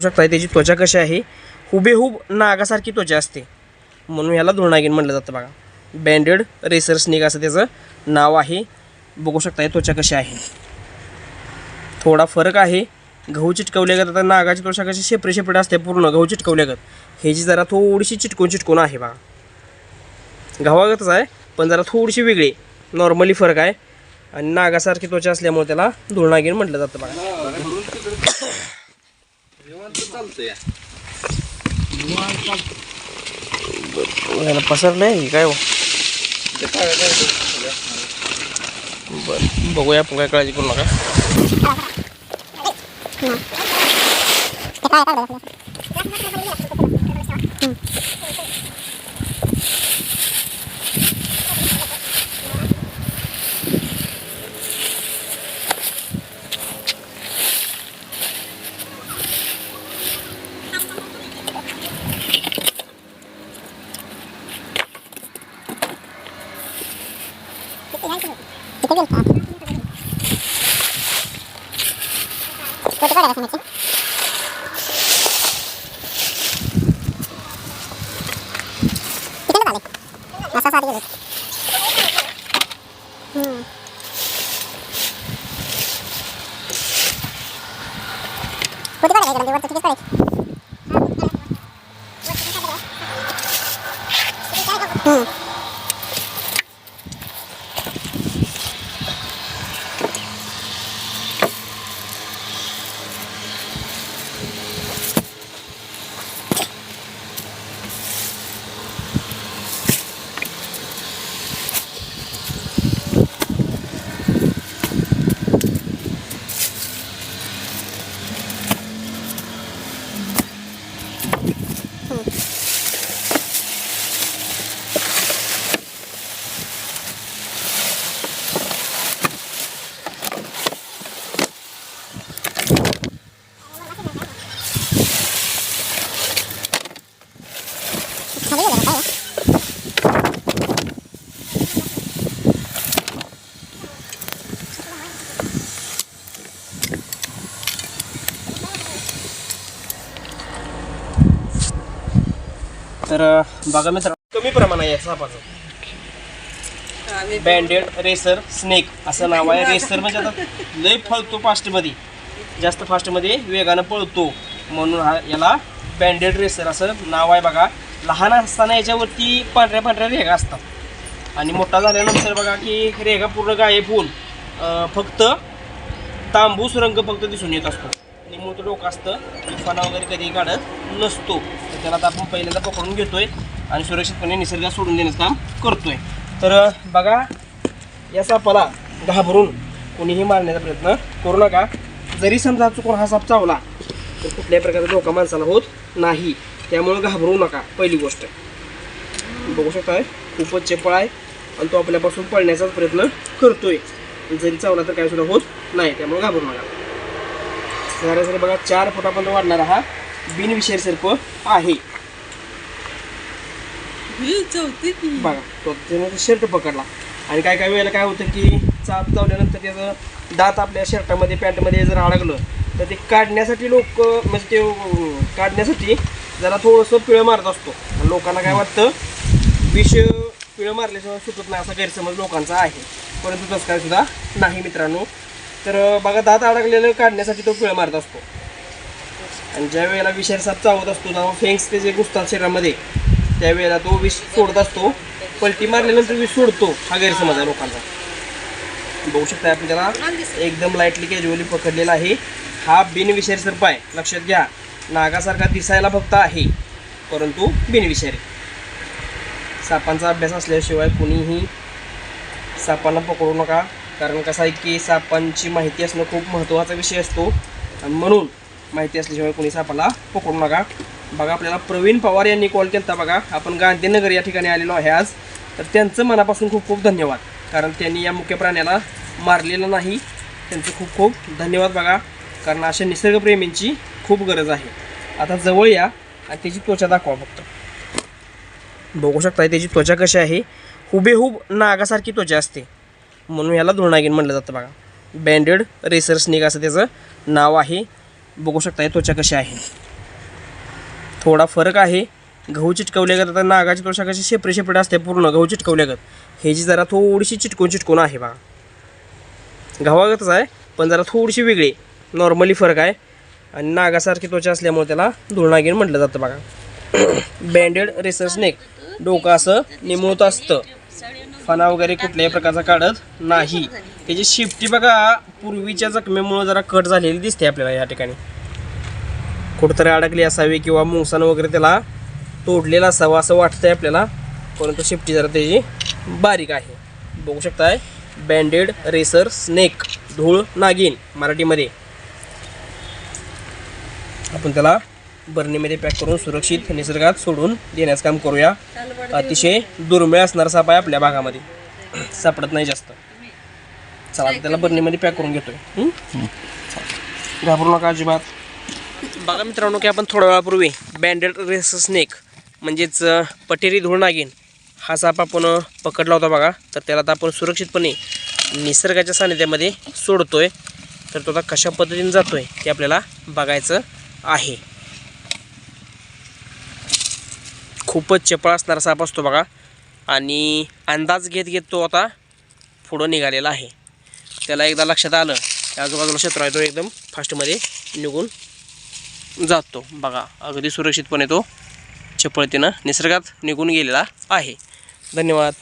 शकता त्याची त्वचा कशी आहे? हुबेहूब नागासारखी त्वचा असते. म्हणून याला धुळनागिन म्हटलं जातं बघा. बँडेड रेसर स्नेक असं त्याचं नाव आहे. बघू शकता त्वचा कशी आहे. थोडा फरक आहे. गहू चिटकवल्यागत आता नागाची त्वचा कशी शेपरे शेपरे असते पूर्ण गहू चिटकवल्यागत ह्याची जरा थोडीशी चिटकून चिटकून आहे बघा. गव्हागतच आहे पण जरा थोडीशी वेगळी. नॉर्मली फरक आहे. आणि नागासारखी त्वचा असल्यामुळे त्याला धुळनागिन म्हटलं जातं बघा. याला पसरलंय काय हो? बरं. बघूया आपण काय काळजी करू नका. ತೆಗೆದು ಕೊಟ್ಟುಕೊಳ್ಳ ಸಮಸ್ಯೆ ಇದನ್ನು ಬಾಲೆ ಮಸ ಸಾರಿಗೆ ಬೇಕು ಹ್ಞೂ ಕುತ್ಕೊಳ್ಳಿ ಇದರಲ್ಲಿ ಒಂದು ತೆಗೆದುಕೊಳ್ಳಿ ಹ್ಞೂ तर बघा मित्र कमी प्रमाण आहे सापाचं. बँडेड रेसर स्नेक असं नाव आहे. रेसर म्हणजे आता लय फळतो फास्टमध्ये जास्त फास्टमध्ये वेगानं पळतो म्हणून हा याला बँडेड रेसर असं नाव आहे बघा. लहान असताना याच्यावरती पांढऱ्या पांढऱ्या रेगा असतात. आणि मोठा झाल्यानंतर बघा की रेगा पूर्ण गायब होऊन फक्त तांबूस रंग फक्त दिसून येत असतो. आणि मोठं डोकं असतं फणा वगैरे कधी काढत नसतो. तर त्याला आता आपण पहिल्यांदा पकडून घेतोय आणि सुरक्षितपणे निसर्गात सोडून देण्याचं काम करतोय. तर बघा या सापाला घाबरून कोणीही मारण्याचा प्रयत्न करू नका. जरी समजा चुकून हा साप चावला तर कुठल्याही प्रकारचा धोका माणसाला होत नाही. त्यामुळे घाबरू नका पहिली गोष्ट. बघू शकताय खूपच चेपळ आहे आणि तो आपल्यापासून पळण्याचाच प्रयत्न करतोय. जरी चावला तर काही सुद्धा होत नाही त्यामुळे घाबरू नका. सरासरी बघा चार फुटापर्यंत वाढणारा हा बिनविषय सर्प आहे. बघा तो त्याने शर्ट पकडला. आणि काय काय वेळेला काय होतं की चाप चावल्यानंतर त्याचं दात आपल्या शर्टामध्ये पॅन्टमध्ये जर अडकलं तर ते काढण्यासाठी लोक म्हणजे ते काढण्यासाठी जरा थोडंसं पिळं मारत असतो. आणि लोकांना काय वाटतं? विष पिळं मारल्याशिवाय सुटत नाही असा गैरसमज लोकांचा आहे. परंतु तसं काय सुद्धा नाही मित्रांनो. तर बघा दात अडकलेलं काढण्यासाठी तो पिळं मारत असतो. आणि ज्या वेळेला विषारी साप चावत असतो तेव्हा फेंग्स ते जे घुसतात शरीरामध्ये त्यावेळेला तो विष सोडत असतो. पलटी मारल्यानंतर विष सोडतो हा गैरसमज आहे लोकांचा. बघू शकता आपण त्याला एकदम लाईटली कॅज्युअली पकडलेला आहे. हा बिनविषारी सर्प आहे. लक्षात घ्या. नागासारखा दिसायला फक्त आहे. परंतु बिनविषारी सापांचा अभ्यास असल्याशिवाय कुणीही सापांना पकडू नका. कारण कसं आहे की सापांची माहिती असणं खूप महत्त्वाचा विषय असतो. आणि म्हणून माहिती असल्याशिवाय कोणी सापाला पकडू नका. बघा आपल्याला प्रवीण पवार यांनी कॉल केला बघा. आपण गांधीनगर या ठिकाणी आलेलो आहे आज. तर त्यांचं मनापासून खूप खूप धन्यवाद. कारण त्यांनी या मुख्य प्राण्याला मारलेलं नाही. त्यांचं खूप खूप धन्यवाद बघा. कारण अशा निसर्गप्रेमींची खूप गरज आहे. आता जवळ या आणि त्याची त्वचा दाखवा फक्त. बघू शकता त्याची त्वचा कशी आहे. हुबेहूब नागासारखी त्वचा असते. म्हणून याला धुळनागिन म्हटलं जातं बघा. बँडेड रेसर स्नेक असं त्याचं नाव आहे. बघू शकता त्वचा कशी आहे. थोडा फरक आहे. गहू चिटकवल्यागत आता नागाची त्वचा कशी शेपरे शेपरे असते पूर्ण गहू चिटकवल्यागत हे जी जरा थोडीशी चिटकून चिटकून आहे बघा. गव्हागतच आहे पण जरा थोडीशी वेगळी. नॉर्मली फरक आहे. आणि नागासारखी त्वचा असल्यामुळे त्याला धुळनागिन म्हटलं जातं बघा. बँडेड रेसर स्नेक डोकं असं निमुळत असतं. फणा वगैरे कुठल्याही प्रकारचा काढत नाही. त्याची शिफ्टी बघा पूर्वीच्या जखमेमुळे जरा कट झालेली दिसते आपल्याला या ठिकाणी. कुठंतरी अडकली असावी किंवा मुंगसानं वगैरे त्याला तोडलेला असावं असं वाटतंय आपल्याला. परंतु शिफ्टी जरा त्याची बारीक आहे. बघू शकताय बँडेड रेसर स्नेक धूळ नागिन मराठीमध्ये. आपण त्याला बरणीमध्ये पॅक करून सुरक्षित निसर्गात सोडून देण्याचं काम करूया. अतिशय दुर्मिळ असणारा साप आहे आपल्या भागामध्ये. सापडत नाही जास्त. चला त्याला बरणीमध्ये पॅक करून घेतोय. घाबरू नका अजिबात. बघा मित्रांनो की आपण थोड्या वेळापूर्वी बँडेड रेस स्नेक म्हणजेच पटेरी धूळ नागिन हा साप आपण पकडला होता बघा. तर त्याला आता आपण सुरक्षितपणे निसर्गाच्या सानिध्यामध्ये सोडतोय. तर तो आता कशा पद्धतीने जातोय ते आपल्याला बघायचं आहे. खूपच चपळ असणारा साप असतो बघा. आणि अंदाज घेत घेत तो आता पुढं निघालेला आहे. त्याला एकदा लक्षात आलं की आजूबाजूला क्षेत्र आहे तो एकदम फास्टमध्ये निघून जातो. बघा अगदी सुरक्षितपणे तो चपळतीनं निसर्गात निघून गेलेला आहे. धन्यवाद.